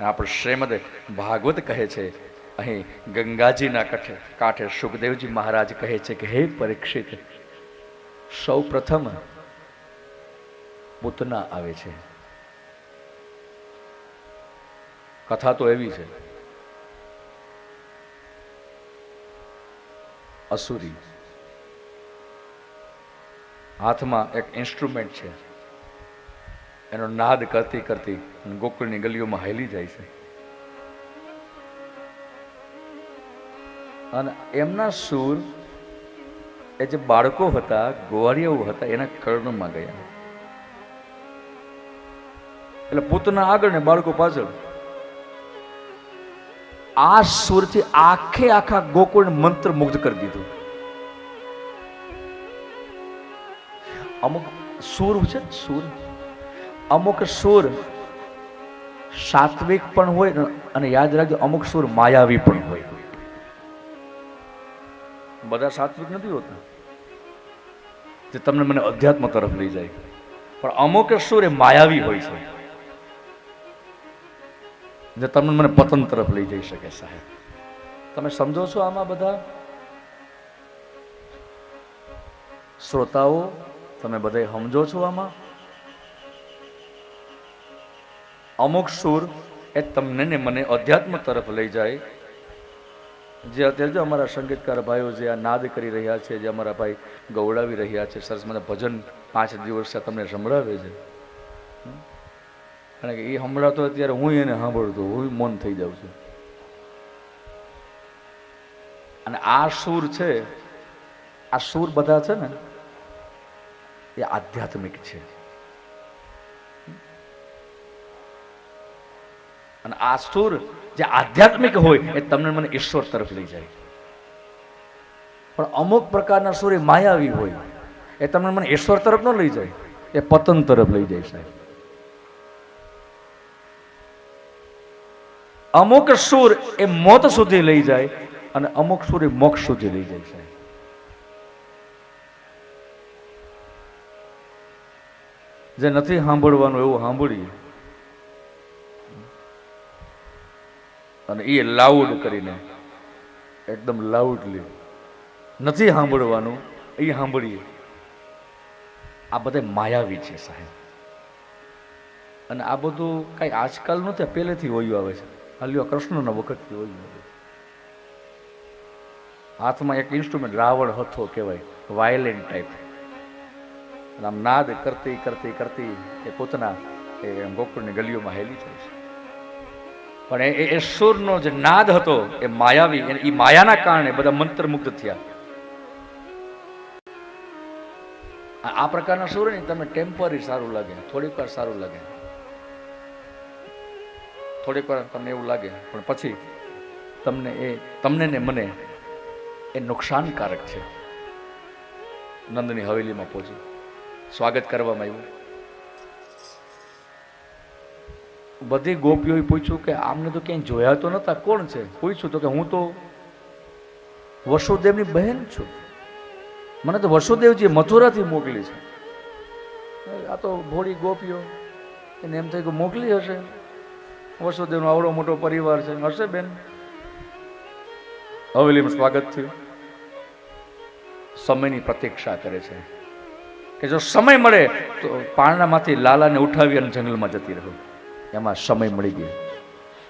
આપણે શ્રીમદ ભાગવત કહે છે. અહીં ગંગાજીના કાંઠે કાંઠે સુખદેવજી મહારાજ કહે છે કે, હે પરીક્ષિત, સૌ પ્રથમ પૂતના આવે છે. કથા તો એવી છે. અસુરી. હાથમાં એક ઇન્સ્ટ્રુમેન્ટ છે. એનો નાદ કરતી કરતી ગોકુળની ગલીઓમાં હેલી જાય છે. અને એમના સૂર એ જે બાળકો હતા ગોવાળિયાઓ હતા, એના કર્ણમાં ગયા. એટલે પુત્રના આગળ ને બાળકો પાછળ. આ સૂરથી આખે આખા ગોકુળ મંત્ર મુગ્ધ કરી દીધું. અમુક સૂર છે સૂર અમુક સૂર સાત્વિક પણ હોય અને યાદ રાખજો, અમુક સૂર માયાવી પણ હોય. બધા સાત્વિક નથી હોતા. જે તમને મને અધ્યાત્મ તરફ લઈ જાય. પણ અમુક સૂર એ માયાવી હોય છે. જે તમને મને પતન તરફ લઈ જઈ શકે સાહેબ. તમે સમજો છો આમાં બધા? શ્રોતાઓ, તમે બધા સમજો છો આમાં? અમુક સુર એ તમને ને મને અધ્યાત્મ તરફ લઈ જાય. જે અત્યારે જો અમારા સંગીતકાર ભાઈઓ જે આ નાદ કરી રહ્યા છે, જે અમારા ભાઈ ગૌડાવી રહ્યા છે, સરસ મને ભજન પાંચ દિવસ તમને સંભળાવે છે. કારણ કે એ સંભળાતો અત્યારે હું એને સાંભળતો, હું મૌન થઈ જાઉં છું. અને આ સૂર છે, આ સૂર બધા છે ને, એ આધ્યાત્મિક છે. અને આ સુર જે આધ્યાત્મિક હોય એ તમને મને ઈશ્વર તરફ લઈ જાય. પણ અમુક પ્રકારના સુર એ માયાવી હોય, એ તમને મને ઈશ્વર તરફ ન લઈ જાય, એ પતન તરફ લઈ જાય સાહેબ. અમુક સુર એ મોત સુધી લઈ જાય અને અમુક સુર એ મોક્ષ સુધી લઈ જાય છે જે નથી સાંભળવાનું એવું સાંભળીએ અને એ લાઉડ કરીને. એકદમ લાઉડલી નથી સાંભળવાનું એ સાંભળીએ. આ બધા માયાવી છે સાહેબ. અને આ બધું કાંઈ આજકાલ નથી પહેલેથી હોયું આવે છે. હાલ્યો કૃષ્ણના વખતથી હોયું આવે હાથમાં એક ઇન્સ્ટ્રુમેન્ટ રાવણ હથો કહેવાય વાયલેન્ટ ટાઈપ અને આમ નાદ કરતી કરતી કરતી એ પોતાના, એ ગોકુળની ગલીઓમાં હેલી જાય છે. પણ એ- સુરનો જે નાદ હતો, એ માયાવી એ- માયાના કારણે બધા મંત્રમુગ્ધ થયા. આ પ્રકારના સુર ને તમે ટેમ્પરરી સારું લાગે, થોડીક વાર સારું લાગે. થોડીક વાર તમને એવું લાગે, પણ પછી તમને એ તમને ને મને એ નુકસાનકારક છે. નંદની હવેલીમાં પહોંચી. સ્વાગત કરવામાં આવ્યું. બધી ગોપીઓએ પૂછ્યું કે આમને તો ક્યાંય જોયા તો નતા કોણ છે? પૂછ્યું તો કે હું તો વસુદેવની બહેન છું. મને તો વસુદેવજી મથુરાથી મોકલી છે. આ તો ભોળી ગોપીઓ. એને એમ થયું કે મોકલી હશે. વસુદેવનો આવડો મોટો પરિવાર છે. હશે બેન? હવેલીમાં સ્વાગત થયું. સમયની પ્રતીક્ષા કરે છે કે જો સમય મળે તો પારણામાંથી લાલાને ઉઠાવી અને જંગલમાં જતી રહો. એમાં સમય મળી ગયો.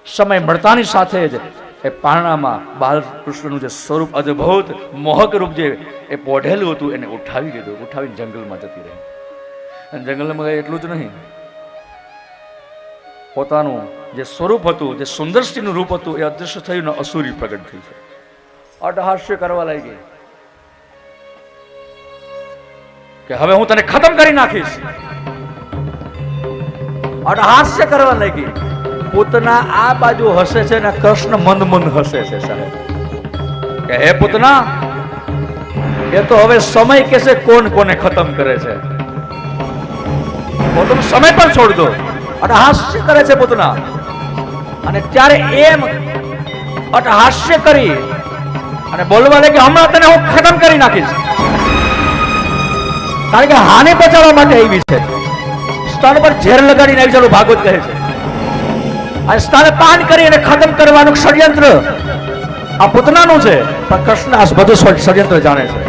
સમય મળતાની સાથે જ એ પારણામાં બાલકૃષ્ણનું જે સ્વરૂપ અદ્ભુત મોહક રૂપ જે એ પોઢેલું હતું, એને ઉઠાવી દીધું, ઉઠાવીને જંગલમાં જતી રહી. અને જંગલમાં ગઈ એટલું જ નહીં. પોતાનું જે સ્વરૂપ હતું, જે સુંદરસીનું રૂપ હતું, એ અદૃશ્ય થયું ને અસુરી પ્રગટ થઈ છે અટહાસ્ય કરવા લાગી. કે હવે હું તને ખતમ કરી નાખીશ. અટહાસ્ય કરવા લાગી. પૂતના આ બાજુ હસે છે ને કૃષ્ણ મંદ મંદ હસે છે સાહેબ. કે હે પૂતના, એ તો હવે સમય કેસે કોણ કોને ખતમ કરે છે? પોતાનો સમય પણ છોડ દો અટહાસ્ય કરે છે પૂતના. અને ત્યારે એમ અટહાસ્ય કરી અને બોલવા લાગે, હમણાં તને હું ખતમ કરી નાખીશ. કારણ કે હાને પહોંચાડવા માટે આવી છે. સ્તન પર ઝેર લગાડીને આવી જવાનું ભાગવત કહે છે. આ સ્થાને પાન કરી અને ખતમ કરવાનું ષડયંત્ર. આ પૂતનાનું છે, પણ કૃષ્ણ આ બધું ષડયંત્ર જાણે છે.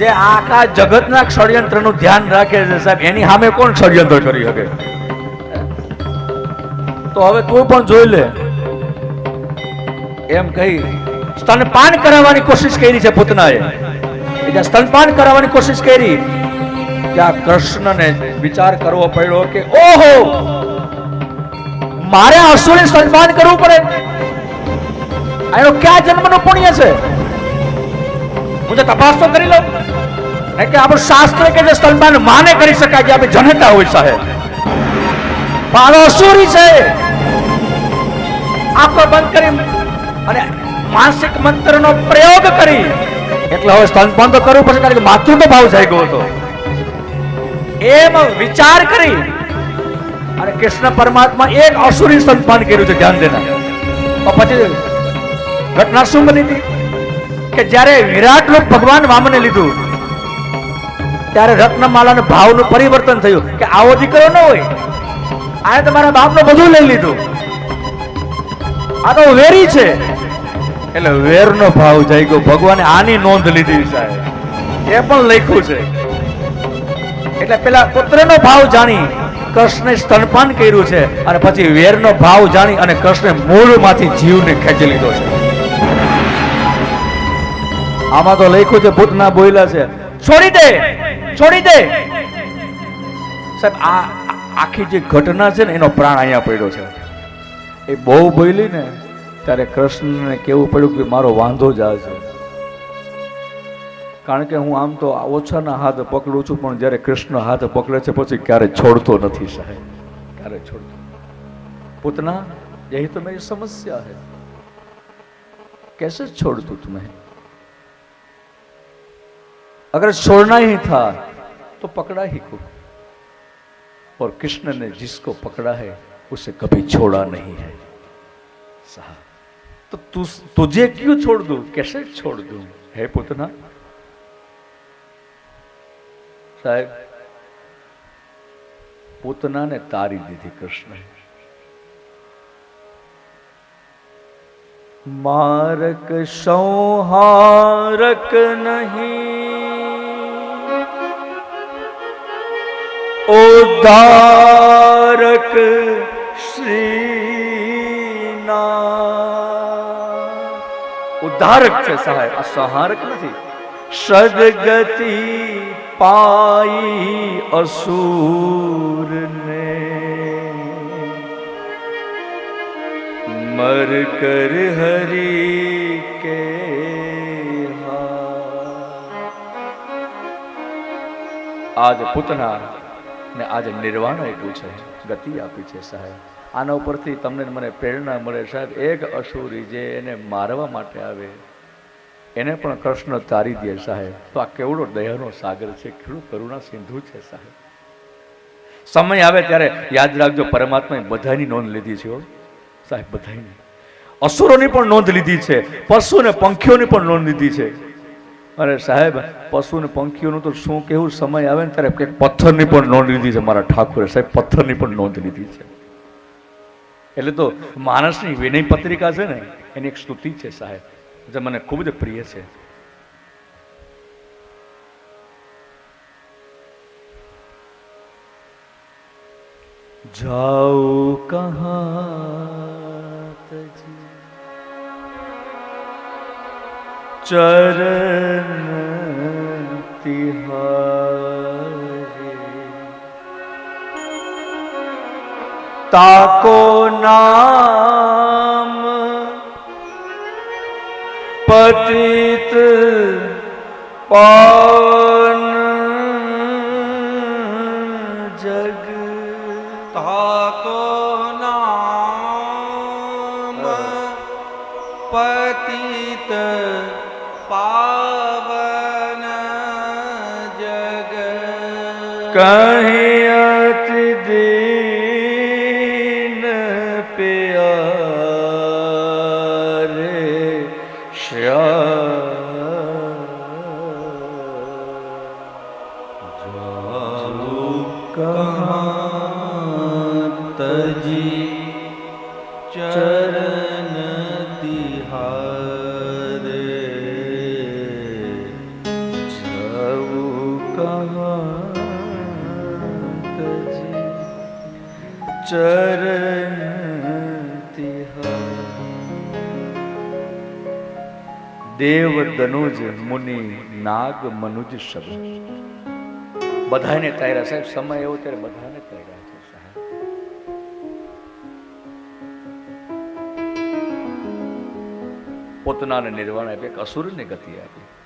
જે આખા જગતના ષડયંત્રનું ધ્યાન રાખે છે સાહેબ, એની સામે કોણ ષડયંત્ર કરી શકે? તો હવે તું પણ જોઈ લે. એમ કહી, સ્તનપાન કરાવવાની કોશિશ કરી છે પૂતનાએ. જ્યાં સ્તનપાન કરાવવાની કોશિશ કરી. ત્યાં કૃષ્ણને વિચાર કરવો પડ્યો કે, ઓહો! મારે અસુરે સ્તનપાન કરવું પડે. એનો ક્યાં જન્મનો પુણ્ય છે? હું તપાસ તો કરી લઉં. કે આપણું શાસ્ત્ર કે જે સ્તનપાન માને કરી શકાય જે આપણે જનતા હોય સાહેબ. મારો અસુરી છે. આંખો બંધ કરી અને માનસિક મંત્રનો પ્રયોગ કરી. એટલે હવે સ્તનપાન તો કરવું પડશે, કારણ કે માતૃત્વ ભાવ જાય ગયો હતો. એમ વિચાર કરી, અને કૃષ્ણ પરમાત્મા એક અસુરી સ્તનપાન કર્યું છે, ધ્યાન દેના પછી ઘટના શું બની હતી? કે જ્યારે વિરાટ રૂપ ભગવાન વામને લીધું, ત્યારે રત્નમાલાના ભાવનું પરિવર્તન થયું, કે આવો દીકરો ન હોય. આને તમારા બાપનું બધું લઈ લીધું. આ તો વેરી છે. એટલે વેરનો ભાવ જઈ ગયો ભગવાને આની નોંધ લીધી સાહેબ. એ પણ લખ્યું છે. એટલે પેલા પુત્રનો ભાવ જાણી, કૃષ્ણે સ્તનપાન કર્યું છે અને પછી વેરનો ભાવ જાણી અને કૃષ્ણે મૂળમાંથી જીવને ખેંચી લીધો છે. આમાં તો લખ્યું છે, ભૂતના બોયલા છે. છોડી દે છોડી દે. સાહેબ, આ- આખી જે ઘટના છે ને, એનો પ્રાણ અહીંયા પડ્યો છે. એ બહુ બોયલી ને ત્યારે કૃષ્ણને કેવું પડ્યું કે મારો વાંધો જ આ છે કારણ કે હું આમ તો ઓછાના હાથ પકડું છું પણ જ્યારે કૃષ્ણ હાથ પકડે છે પછી ક્યારે છોડતો નથી સાહેબ ક્યારે છોડતો पुतना यही तो मेरी समस्या है कैसे छोड़ दूं तुम्हें अगर छोड़ना ही था तो पकड़ा ही को और कृष्ण ने जिसको पकड़ा है उसे कभी छोड़ा नहीं है साहब तो तु, तुझे क्यों छोड़ दूं कैसे छोड़ दूं है पुतना સાહેબ પૂતનાને તારી દીધી કૃષ્ણ મારક સંહારક નહીં ઉદ્ધારક શ્રીના ઉદ્ધારક છે સહાય આ સંહારક નથી સદગતિ પાઈ અસુર ને મર કર હરી કે આજ પૂતના ને આજે નિર્વાણ આપ્યું છે ગતિ આપી છે સાહેબ આના ઉપરથી તમને મને પ્રેરણા મળે. સાહેબ, એક અસુરી જે એને મારવા માટે આવે, એને પણ કૃષ્ણ તારી દે સાહેબ. તો આ કેવડો દયાનો સાગર છે, કેવડું કરુણા સિંધુ છે સાહેબ. સમય આવે ત્યારે યાદ રાખજો, પરમાત્માએ બધાની નોંધ લીધી છે. સાહેબ, બધાની. અસુરોની પણ નોંધ લીધી છે પશુ ને પંખીઓની પણ નોંધ લીધી છે. અરે સાહેબ પશુ ને પંખીઓનું તો શું કેવું સમય આવે ને ત્યારે પથ્થરની પણ નોંધ લીધી છે મારા ઠાકોરે. સાહેબ, પથ્થરની પણ નોંધ લીધી છે. એટલે તો માણસની વિનય પત્રિકા છે ને, એની એક સ્તુતિ છે સાહેબ, જે મને ખૂબ જ પ્રિય છે. જાઉ કહા તજી ચરણ તાકો નામ પતિત પાવન જગ તાકો નામ પતિત પાવન જગ કहीं દેવ દનુજ મુનિ નાગ મનુજ શબ્દ બધાને તાર્યા સાહેબ, સમય એવો ત્યારે બધાને તાર્યા છે પોતનાને નિર્વાણ આપે, એક અસુરની ગતિ આપી.